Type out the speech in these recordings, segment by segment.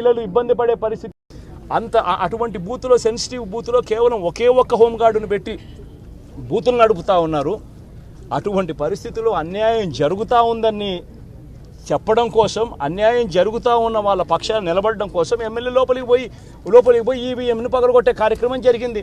పిల్లలు ఇబ్బంది పడే పరిస్థితి. అంత అటువంటి బూత్లో సెన్సిటివ్ బూత్లో కేవలం ఒకే ఒక్క హోంగార్డును పెట్టి బూతులు నడుపుతా ఉన్నారు. అటువంటి పరిస్థితుల్లో అన్యాయం జరుగుతూ ఉందని చెప్పడం కోసం అన్యాయం జరుగుతూ ఉన్న వాళ్ళ పక్షాన్ని నిలబడడం కోసం ఎమ్మెల్యే లోపలికి పోయి లోపలికి పోయి ఈవీఎంను పగలగొట్టే కార్యక్రమం జరిగింది.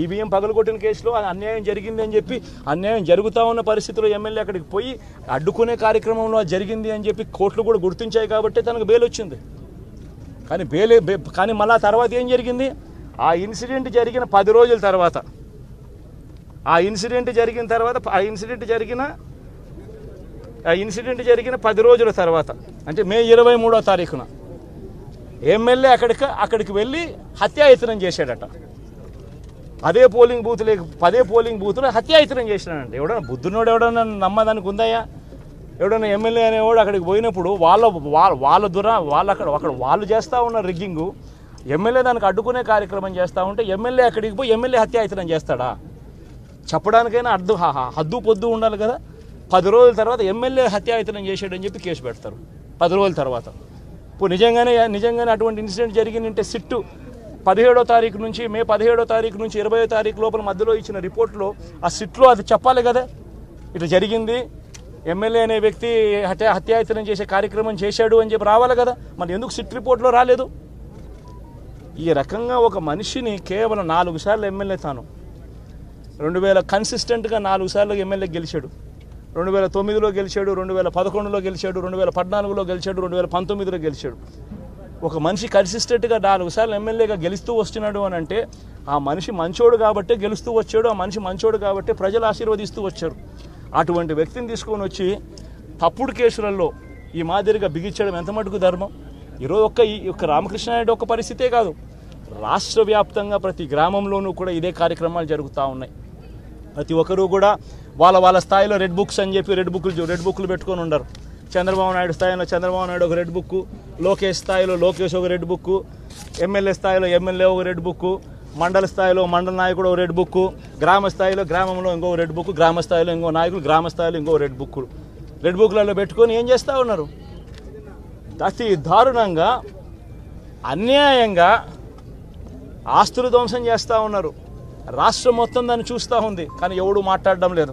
ఈవీఎం పగలగొట్టిన కేసులో అన్యాయం జరిగింది అని చెప్పి అన్యాయం జరుగుతూ ఉన్న పరిస్థితిలో ఎమ్మెల్యే అక్కడికి పోయి అడ్డుకునే కార్యక్రమంలో అది జరిగింది అని చెప్పి కోర్టులు కూడా గుర్తించాయి కాబట్టి తనకు బెయిల్ వచ్చింది. కానీ బెయిల్ కానీ మళ్ళా తర్వాత ఏం జరిగింది? ఆ ఇన్సిడెంట్ జరిగిన పది రోజుల తర్వాత. ఆ ఇన్సిడెంట్ జరిగిన తర్వాత ఆ ఇన్సిడెంట్ జరిగిన ఆ ఇన్సిడెంట్ జరిగిన పది రోజుల తర్వాత అంటే మే ఇరవై మూడో తారీఖున ఎమ్మెల్యే అక్కడికి అక్కడికి వెళ్ళి హత్యాయత్నం చేశాడట. అదే పోలింగ్ బూత్ లేక పదే పోలింగ్ బూత్లో హత్యాయత్నం చేసినానండి ఎవడన్నా బుద్ధునోడు ఎవడన్నా నమ్మదానికి ఉందయ్యా ఎవడన్నా ఎమ్మెల్యే అనేవాడు అక్కడికి పోయినప్పుడు వాళ్ళ వాళ్ళ వాళ్ళ దుర వాళ్ళు అక్కడ అక్కడ వాళ్ళు చేస్తూ ఉన్న రిగ్గింగు ఎమ్మెల్యే దానికి అడ్డుకునే కార్యక్రమం చేస్తూ ఉంటే ఎమ్మెల్యే అక్కడికి పోయి ఎమ్మెల్యే హత్యాయత్నం చేస్తాడా? చెప్పడానికైనా అర్థం హద్దు పొద్దు ఉండాలి కదా. పది రోజుల తర్వాత ఎమ్మెల్యే హత్యాయత్నం చేశాడని చెప్పి కేసు పెడతారు. పది రోజుల తర్వాత. ఇప్పుడు నిజంగానే నిజంగానే అటువంటి ఇన్సిడెంట్ జరిగిందంటే సిట్టు పదిహేడో తారీఖు నుంచి మే పదిహేడో తారీఖు నుంచి ఇరవయో తారీఖు లోపల మధ్యలో ఇచ్చిన రిపోర్ట్లో ఆ సిట్లో అది చెప్పాలి కదా. ఇట్లా జరిగింది. ఎమ్మెల్యే అనే వ్యక్తి హత్య హత్యాయత్నం చేసే కార్యక్రమం చేశాడు అని చెప్పి రావాలి కదా. మరి ఎందుకు సిట్ రిపోర్ట్లో రాలేదు? ఈ రకంగా ఒక మనిషిని కేవలం నాలుగు సార్లు ఎమ్మెల్యే తాను. రెండు వేల కన్సిస్టెంట్గా నాలుగు సార్లు ఎమ్మెల్యే గెలిచాడు. రెండు వేల తొమ్మిదిలో గెలిచాడు రెండు వేల పదకొండులో గెలిచాడు రెండు వేల పద్నాలుగులో గెలిచాడు రెండు వేల పంతొమ్మిదిలో గెలిచాడు. ఒక మనిషి కన్సిస్టెంట్గా నాలుగు సార్లు ఎమ్మెల్యేగా గెలుస్తూ వస్తున్నాడు అని అంటే ఆ మనిషి మంచోడు కాబట్టే గెలుస్తూ వచ్చాడు ఆ మనిషి మంచోడు కాబట్టి ప్రజలు ఆశీర్వదిస్తూ వచ్చారు. అటువంటి వ్యక్తిని తీసుకొని వచ్చి తప్పుడు కేసులలో ఈ మాదిరిగా బిగించడం ఎంత మటుకు ధర్మం? ఈరోజు ఒక్క ఈ ఒక్క రామకృష్ణారెడ్డి ఒక్క పరిస్థితే కాదు. రాష్ట్ర వ్యాప్తంగా ప్రతి గ్రామంలోనూ కూడా ఇదే కార్యక్రమాలు జరుగుతూ ఉన్నాయి. ప్రతి ఒక్కరూ కూడా వాళ్ళ వాళ్ళ స్థాయిలో రెడ్ బుక్స్ అని చెప్పి రెడ్ బుక్లు రెడ్ బుక్లు పెట్టుకొని ఉండరు. చంద్రబాబు నాయుడు స్థాయిలో చంద్రబాబు నాయుడు ఒక రెడ్ బుక్ లోకేష్ స్థాయిలో లోకేష్ ఒక రెడ్ బుక్ ఎమ్మెల్యే స్థాయిలో ఎమ్మెల్యే ఒక రెడ్ బుక్ మండల స్థాయిలో మండల నాయకుడు ఒక రెడ్ బుక్ గ్రామ స్థాయిలో గ్రామంలో ఇంకో రెడ్ బుక్ గ్రామ స్థాయిలో ఇంకో నాయకులు గ్రామ స్థాయిలో ఇంకో రెడ్ బుక్ రెడ్ బుక్లలో పెట్టుకొని ఏం చేస్తూ ఉన్నారు? అతి దారుణంగా అన్యాయంగా ఆస్తులు ధ్వంసం చేస్తూ ఉన్నారు. రాష్ట్రం మొత్తం దాన్ని చూస్తూ ఉంది కానీ ఎవడు మాట్లాడడం లేదు.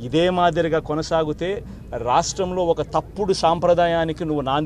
ఇదే మాదిరిగా కొనసాగితే రాష్ట్రంలో ఒక తప్పుడు సాంప్రదాయానికి నువ్వు నాంది